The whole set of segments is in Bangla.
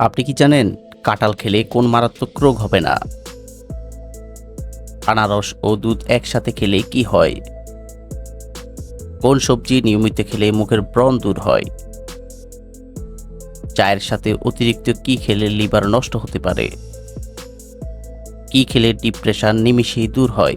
আপনি কি জানেন কাঁঠাল খেলে কোন মারাত্মক রোগ হবে না? আনারস ও দুধ একসাথে খেলে কি হয়? কোন সবজি নিয়মিত খেলে মুখের ব্রণ দূর হয়? চায়ের সাথে অতিরিক্ত কি খেলে লিভার নষ্ট হতে পারে? কি খেলে ডিপ্রেশন নিমিশেই দূর হয়?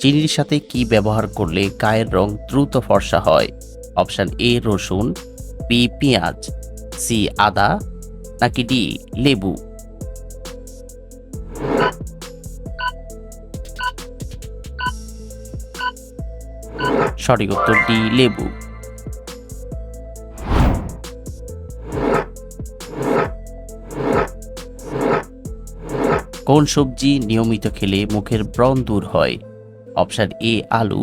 চিনির সাথে কি ব্যবহার করলে গায়ের রং দ্রুত ফর্সা হয়? অপশান এ, রসুন বি পেঁয়াজ সি আদা, নাকি ডি লেবু? সঠিক উত্তর ডি লেবু। কোন সবজি নিয়মিত খেলে মুখের ব্রণ দূর হয়? অপশান এ আলু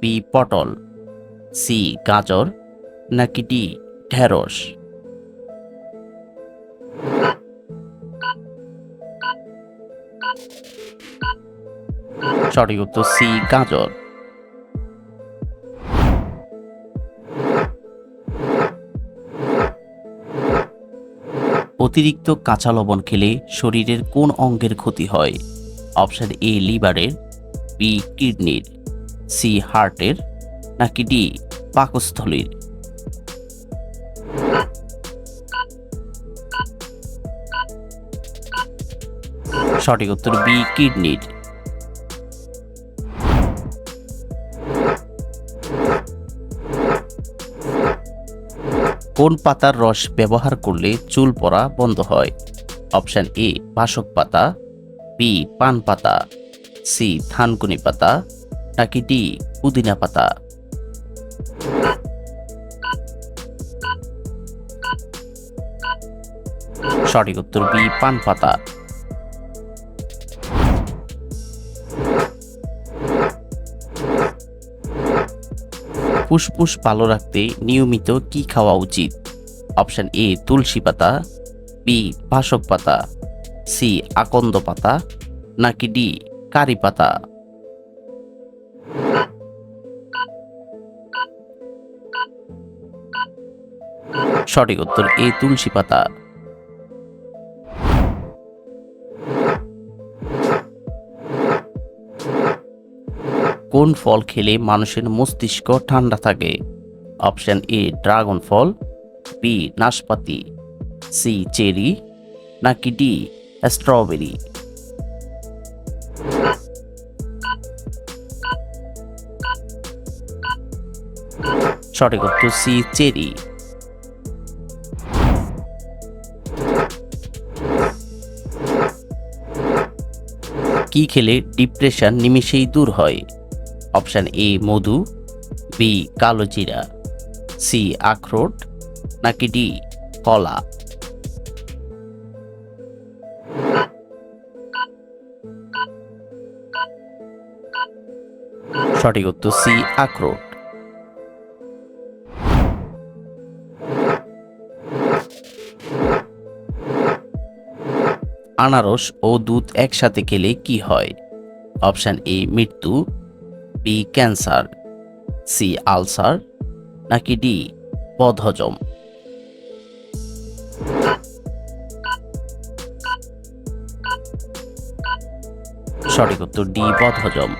বি পটল সি গাজর, নাকি ডি ঢেঁড়স? সঠিক উত্তর সি গাজর। অতিরিক্ত কাঁচা লবণ খেলে শরীরের কোন অঙ্গের ক্ষতি হয়? অপশন এ লিভারের বি কিডনির, সি হার্টের, নাকি ডি পাকস্থলীর? সঠিক উত্তর বি কিডনির। কোন পাতার রস ব্যবহার করলে চুল পড়া বন্ধ হয়? অপশন এ, বাসক পাতা, বি, পান পাতা। সি, থানকুনি পাতা, নাকি ডি, পুদিনা পাতা? সঠিক উত্তর বি, পান পাতা। ফুসফুস ভালো রাখতে নিয়মিত কি খাওয়া উচিত? অপশন এ, তুলসী পাতা, বি বাসক পাতা, সি, আকন্দ পাতা, নাকি ডি কারি পাতা। সঠিক উত্তর, এ তুলসী পাতা। কোন ফল খেলে মানুষের মস্তিষ্ক ঠান্ডা থাকে? অপশন এ, ড্রাগন ফল, বি, নাশপাতি, সি, চেরি, নাকি ডি, স্ট্রবেরি? সঠিক উত্তর সি চেরি কি খেলে ডিপ্রেশন নিমিশেই দূর হয়? অপশান এ মধু বি কালো জিরা সি আখরোট, নাকি ডি কলা? সঠিক উত্তর সি, আখরোট। আনারস ও দুধ একসাথে খেলে কি হয়? অপশান এ, মৃত্যু, বি, ক্যান্সার, সি, আলসার, নাকি ডি, বদহজম। সঠিক উত্তর ডি, বদহজম।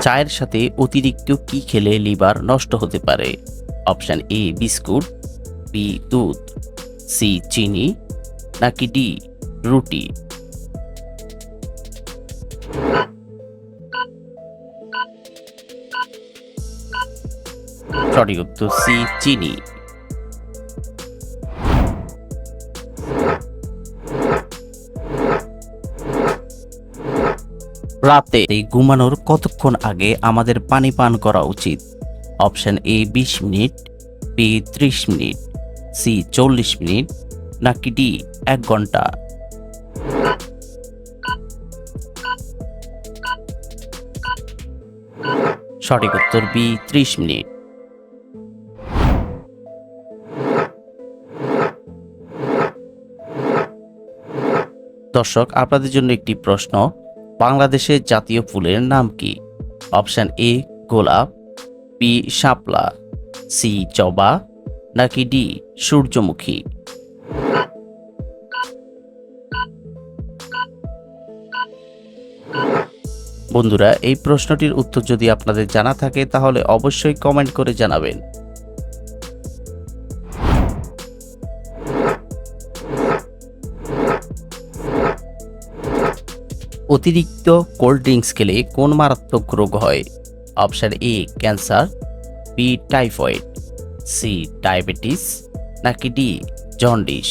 চায়ের সাথে অতিরিক্ত কি খেলে লিভার নষ্ট হতে পারে? অপশান এ, বিস্কুট, বি, দুধ, সি, চিনি, নাকি ডি, রুটি? সঠিক উত্তর, সি, চিনি। রাতে এই ঘুমানোর কতক্ষণ আগে আমাদের পানি পান করা উচিত? অপশন এ, বিশ মিনিট, বি, ত্রিশ মিনিট, সি, চল্লিশ মিনিট, নাকি ডি, এক ঘণ্টা। সঠিক উত্তর বি, ত্রিশ মিনিট। দর্শক, আপনাদের জন্য একটি প্রশ্ন। বাংলাদেশের জাতীয় ফুলের নাম কি? অপশান এ, গোলাপ, বি, শাপলা, সি, জবা, নাকি ডি, সূর্যমুখী? বন্ধুরা, এই প্রশ্নটির উত্তর যদি আপনাদের জানা থাকে, তাহলে অবশ্যই কমেন্ট করে জানাবেন। অতিরিক্ত কোল্ড ড্রিঙ্কস খেলে কোন মারাত্মক রোগ হয়? Option A, cancer B typhoid C diabetes, নাকি ডি জন্ডিস?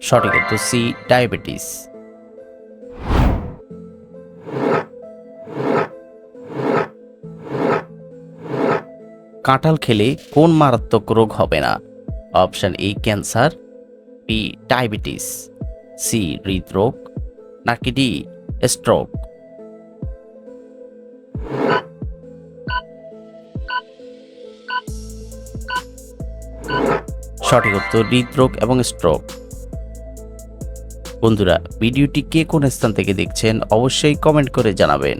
সঠিক উত্তর সি ডায়াবেটিস। কাঁঠাল খেলে কোন মারাত্মক রোগ হবে না? Option A cancer, B diabetes, C হৃদরোগ, নাকি ডি স্ট্রোক? সঠিক উত্তর, হৃদরোগ এবং স্ট্রোক। বন্ধুরা, ভিডিওটি কে কোন স্থান থেকে দেখছেন অবশ্যই কমেন্ট করে জানাবেন।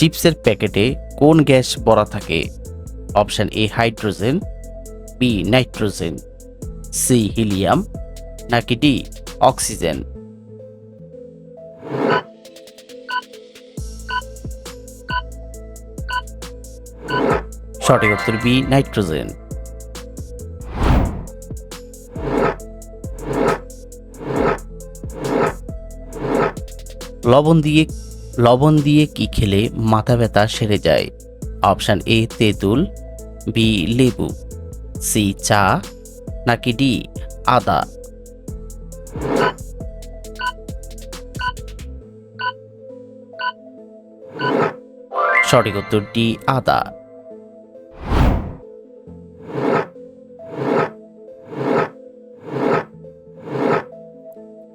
চিপসের প্যাকেটে কোন গ্যাস ভরা থাকে? Option A, hydrogen, B, nitrogen, C, helium, নাকি ডি, অক্সিজেন? সঠিক উত্তর বি, নাইট্রোজেন। লবণ দিয়ে লবণ দিয়ে কি খেলে মাথা ব্যথা সেরে যায়? অপশান এ, তেঁতুল, বি, লেবু, সি, চা, নাকি ডি, আদা। সঠিক উত্তর ডি, আদা।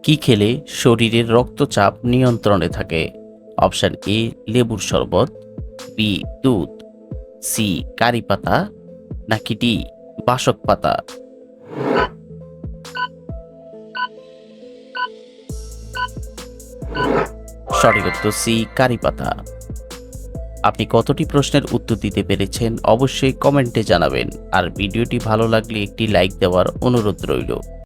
কি খেলে শরীরের রক্তচাপ নিয়ন্ত্রণে থাকে? অপশন এ, লেবুর শরবত, বি, দুধ, সি, কারি পাতা, নাকি ডি, বাসক পাতা। সঠিক উত্তর সি, কারি পাতা। আপনি কতটি প্রশ্নের উত্তর দিতে পেরেছেন অবশ্যই কমেন্টে জানাবেন। আর ভিডিওটি ভালো লাগলে একটি লাইক দেওয়ার অনুরোধ রইল।